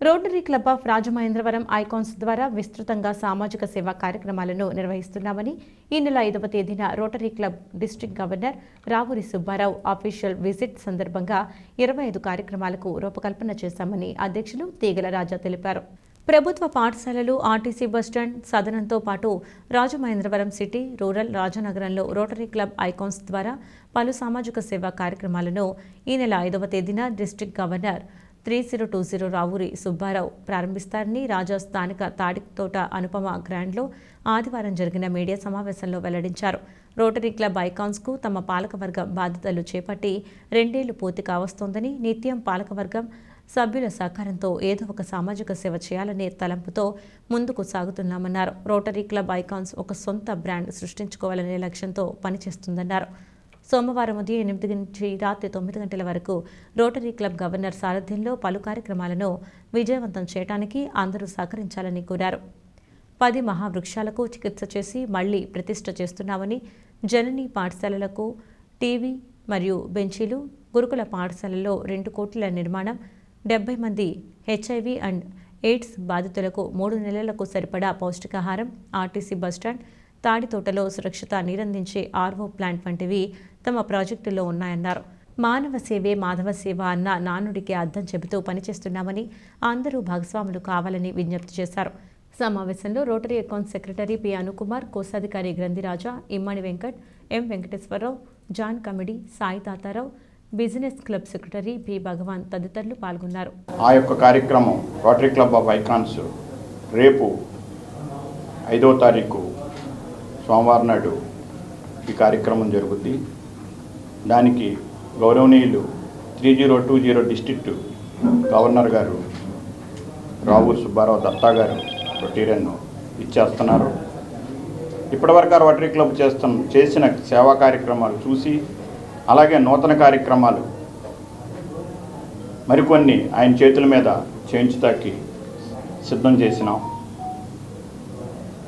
Rotary club of Rajamahendravaram icons ద్వారా విస్తృతంగా సామాజిక సేవా కార్యక్రమాలను నిర్వహిస్తున్నామని ఈ నెల ఐదవ తేదీన Rotary club district governor Ravuri Subbarao official visit సందర్భంగా ఇరవై ఐదు కార్యక్రమాలకు రూపకల్పన చేశామని అధ్యక్షులు తీగల రాజా తెలిపారు. ప్రభుత్వ పాఠశాలలు ఆర్టీసీ బస్టాండ్ సదనంతో పాటు రాజమహేంద్రవరం సిటీ రూరల్ రాజనగరంలో రోటరీ క్లబ్ ఐకాన్స్ ద్వారా పలు సామాజిక సేవా కార్యక్రమాలను ఈ నెల ఐదవ తేదీన district governor three zero two zero Ravuri Subbarao ప్రారంభిస్తారని Raja స్థానిక తాడితోట అనుపమ గ్రాండ్లో ఆదివారం జరిగిన మీడియా సమావేశంలో వెల్లడించారు. రోటరీ క్లబ్ ఐకాన్స్కు తమ పాలకవర్గం బాధ్యతలు చేపట్టి రెండేళ్ళు పూర్తి కావస్తోందని నిత్యం పాలకవర్గం సభ్యుల సహకారంతో ఏదో ఒక సామాజిక సేవ చేయాలనే తలంపుతో ముందుకు సాగుతున్నామన్నారు. రోటరీ క్లబ్ ఐకాన్స్ ఒక సొంత బ్రాండ్ సృష్టించుకోవాలనే లక్ష్యంతో పనిచేస్తుందన్నారు. సోమవారం ఉదయం ఎనిమిది నుంచి రాత్రి తొమ్మిది గంటల వరకు రోటరీ క్లబ్ గవర్నర్ సారథ్యంలో పలు కార్యక్రమాలను విజయవంతం చేయడానికి అందరూ సహకరించాలని కోరారు. పది మహావృక్షాలకు చికిత్స చేసి మళ్ళీ ప్రతిష్ట చేస్తున్నామని జనని పాఠశాలలకు టీవీ మరియు బెంచీలు గురుకుల పాఠశాలలో రెండు కోట్ల నిర్మాణం డెబ్బై మంది హెచ్ఐవి అండ్ ఎయిడ్స్ బాధితులకు మూడు నెలలకు సరిపడా పౌష్టికాహారం ఆర్టీసీ బస్టాండ్ తాడితోటలో సురక్షిత నీరందించే ఆర్వో ప్లాంట్ వంటివి తమ ప్రాజెక్టులో ఉన్నాయన్నారు. మానవ సేవే మాధవ సేవ అన్న నానుడికి అర్థం చెబుతూ పనిచేస్తున్నామని అందరూ భాగస్వాములు కావాలని విజ్ఞప్తి చేశారు. సమావేశంలో Rotary account secretary P Anukumar కోశాధికారి Granthiraja Immadi Venkat M Venkateswararao John Kamidi Sai Tatarao business club secretary P Bhagavan తదితరులు పాల్గొన్నారు. ఆ యొక్క కార్యక్రమం రోటరీ క్లబ్ ఆఫ్ ఐకాన్స్ రేపు ఐదో తారీఖు సోమవారం నాడు ఈ కార్యక్రమం జరుగుద్ది. దానికి గౌరవనీయులు three zero two zero district governor గారు రావూర్ సుబ్బారావు దత్తా గారు రొటీరన్ను ఇచ్చేస్తున్నారు. ఇప్పటివరకు ఆ రోటరీ క్లబ్ చేస్తున్న చేసిన సేవా కార్యక్రమాలు చూసి అలాగే నూతన కార్యక్రమాలు మరికొన్ని ఆయన చేతుల మీద చేయించుతాకి సిద్ధం చేసినాం.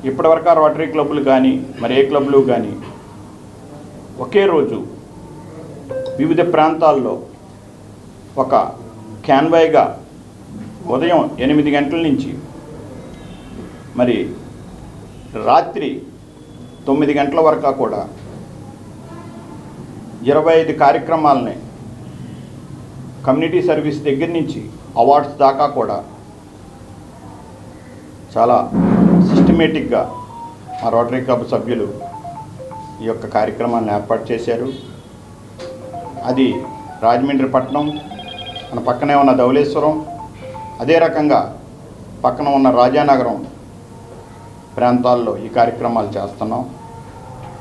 ఇప్పటివరకు ఆ రోటరీ క్లబ్లు కానీ మరి ఏ క్లబ్లు కానీ ఒకే రోజు వివిధ ప్రాంతాల్లో ఒక క్యాన్వాయ్గా ఉదయం ఎనిమిది గంటల నుంచి మరి రాత్రి తొమ్మిది గంటల వరకు కూడా ఇరవై ఐదు కార్యక్రమాలని కమ్యూనిటీ సర్వీస్ దగ్గర నుంచి అవార్డ్స్ దాకా కూడా చాలా సిస్టమేటిక్గా మా రోటరీ క్లబ్ సభ్యులు ఈ యొక్క కార్యక్రమాన్ని ఏర్పాటు చేశారు. అది రాజమండ్రి పట్టణం మన పక్కనే ఉన్న ధవళేశ్వరం అదే రకంగా పక్కన ఉన్న రాజానగరం ప్రాంతాల్లో ఈ కార్యక్రమాలు చేస్తున్నాం.